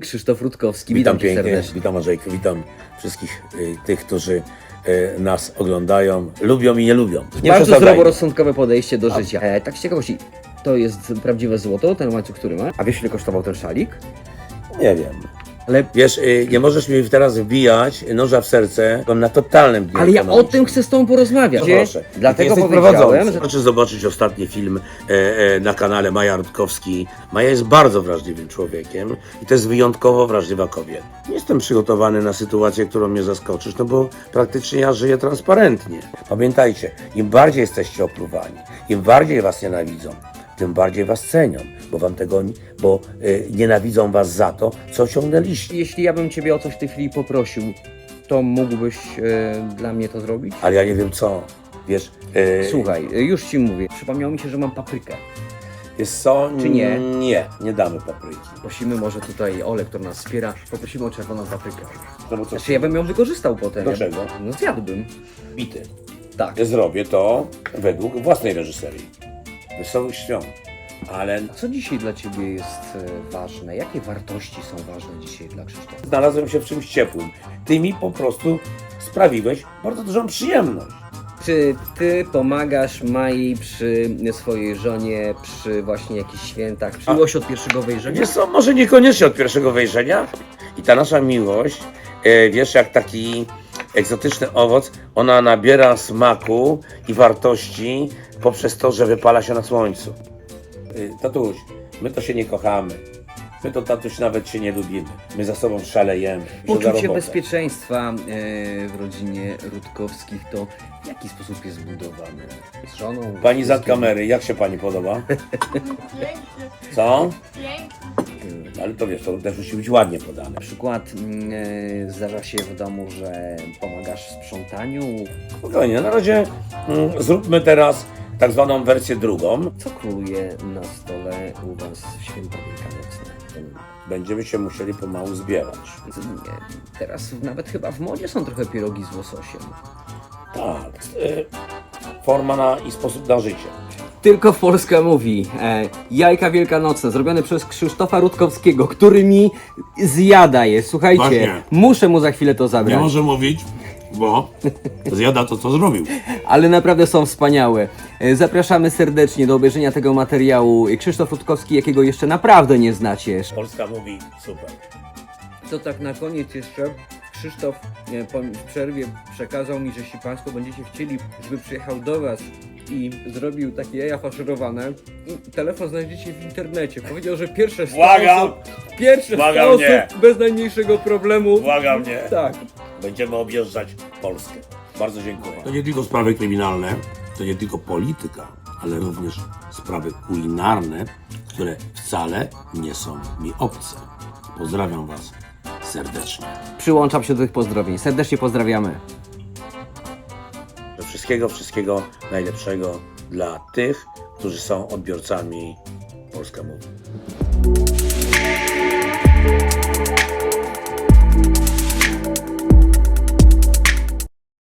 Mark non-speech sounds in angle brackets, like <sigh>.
Krzysztof Rutkowski, Witam witam, pięknie, serdecznie. witam Andrzejku, witam wszystkich y, tych, którzy y, nas oglądają, lubią i nie lubią. Nie Bardzo zdroworozsądkowe podejście do życia. E, tak z ciekawości, to jest prawdziwe złoto, ten łańcuch, który ma. A wiesz ile kosztował ten szalik? Nie wiem. Ale, Wiesz, y, nie możesz mi teraz wbijać noża w serce, bo na totalnym dnie ale ja o tym chcę z tobą porozmawiać. No proszę. Dlatego powiedziałem, że Znaczy zobaczyć ostatni film e, e, na kanale Maja Rutkowski. Maja jest bardzo wrażliwym człowiekiem i to jest wyjątkowo wrażliwa kobieta. Nie jestem przygotowany na sytuację, którą mnie zaskoczysz, no bo praktycznie ja żyję transparentnie. Pamiętajcie, im bardziej jesteście opluwani, im bardziej was nienawidzą, tym bardziej was cenią, bo wam tego, bo e, nienawidzą was za to, co osiągnęliście. jeśli ja bym ciebie o coś w tej chwili poprosił, to mógłbyś e, dla mnie to zrobić? Ale ja nie wiem co. Wiesz, e, Słuchaj, e, już ci mówię. Przypomniało mi się, że mam paprykę. Jest co? Czy nie? Nie, nie damy papryki. Prosimy może tutaj Ole, który nas wspiera, poprosimy o czerwoną paprykę. No bo co? Znaczy ja bym ją wykorzystał potem. Do Ja- czego? No zjadłbym. Bity. Tak. Ja zrobię to według własnej reżyserii. Wesołych świąt. Ale co dzisiaj dla Ciebie jest e, ważne? Jakie wartości są ważne dzisiaj dla Krzysztofa? znalazłem się w czymś ciepłym. Ty mi po prostu sprawiłeś bardzo dużą przyjemność. Czy Ty pomagasz Mai przy swojej żonie, przy właśnie jakichś świętach, przy A- miłości od pierwszego wejrzenia? Wiesz co, może niekoniecznie od pierwszego wejrzenia. I ta nasza miłość, e, wiesz, jak taki egzotyczny owoc, ona nabiera smaku i wartości poprzez to, że wypala się na słońcu. Y, Tatuś, my to się nie kochamy. My to, tatuś, nawet się nie lubimy. My za sobą szalejemy. Poczucie bezpieczeństwa e, w rodzinie Rutkowskich to w jaki sposób jest zbudowane? Z żoną? Pani z kamery, jak się pani podoba? <laughs> Co? Pięknie. Ale to wiesz, to też musi być ładnie podane. Na przykład e, zdarza się w domu, że pomagasz w sprzątaniu. Spokojnie, na razie mm, zróbmy teraz tak zwaną wersję drugą. Co króluje na stole u Was w święta wielkanocne? Będziemy się musieli pomału zbierać. Nie, Teraz nawet chyba w modzie są trochę pierogi z łososiem. Tak. y, Forma na, i sposób na życie. Tylko w Polska mówi. E, jajka wielkanocne zrobione przez Krzysztofa Rutkowskiego, który mi zjada je. Słuchajcie, Właśnie. muszę mu za chwilę to zabrać. może mówić, bo zjada to, co zrobił. Ale naprawdę są wspaniałe. E, Zapraszamy serdecznie do obejrzenia tego materiału. Krzysztof Rutkowski, jakiego jeszcze naprawdę nie znacie. Polska mówi super. To tak na koniec jeszcze Krzysztof e, po- w przerwie przekazał mi, że jeśli Państwo będziecie chcieli, żeby przyjechał do Was i zrobił takie jaja faszerowane, i telefon znajdziecie w internecie. Powiedział, że pierwsze 100 Błagam! osób, pierwsze 100 Błagam osób nie! bez najmniejszego problemu. Błagam mnie. Tak. Będziemy objeżdżać Polskę. Bardzo dziękuję. To nie tylko sprawy kryminalne, to nie tylko polityka, ale również sprawy kulinarne, które wcale nie są mi obce. Pozdrawiam Was serdecznie. Przyłączam się do tych pozdrowień. Serdecznie pozdrawiamy. Wszystkiego, wszystkiego najlepszego dla tych, którzy są odbiorcami Polska Mówi.